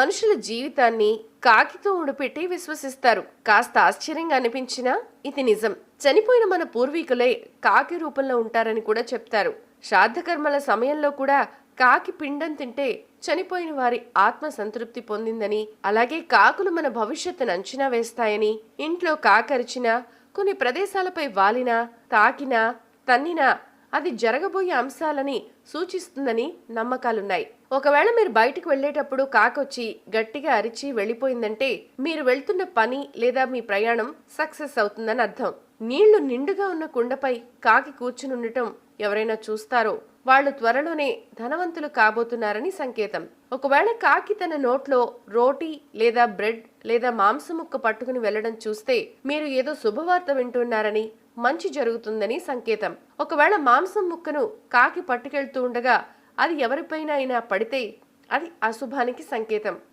మనుషుల జీవితాన్ని కాకితో ఉడిపెట్టి విశ్వసిస్తారు. కాస్త ఆశ్చర్యంగా అనిపించినా ఇది నిజం. చనిపోయిన మన పూర్వీకులే కాకి రూపంలో ఉంటారని కూడా చెప్తారు. శ్రాద్ధకర్మల సమయంలో కూడా కాకి పిండం తింటే చనిపోయిన వారి ఆత్మ సంతృప్తి పొందిందని అలాగే కాకులు మన భవిష్యత్తును అంచనా వేస్తాయని ఇంట్లో కాకరిచినా కొన్ని ప్రదేశాలపై వాలినా తాకినా తన్నినా అది జరగబోయే అంశాలని సూచిస్తుందని నమ్మకాలున్నాయి. ఒకవేళ మీరు బయటకు వెళ్ళేటప్పుడు కాకొచ్చి గట్టిగా అరిచి వెళ్ళిపోయిందంటే మీరు వెళ్తున్న పని లేదా మీ ప్రయాణం సక్సెస్ అవుతుందని అర్థం. నీళ్ళు నిండుగా ఉన్న కుండపై కాకి కూర్చుని ఉండటం ఎవరైనా చూస్తారో వాళ్ళు త్వరలోనే ధనవంతులు కాబోతున్నారని సంకేతం. ఒకవేళ కాకి తన నోట్లో రోటీ లేదా బ్రెడ్ లేదా మాంసం ముక్క పట్టుకుని వెళ్ళడం చూస్తే మీరు ఏదో శుభవార్త వింటున్నారని మంచి జరుగుతుందని సంకేతం. ఒకవేళ మాంసం ముక్కను కాకి పట్టుకెళ్తూ ఉండగా అది ఎవరిపైన అయినా పడితే అది అశుభానికి సంకేతం.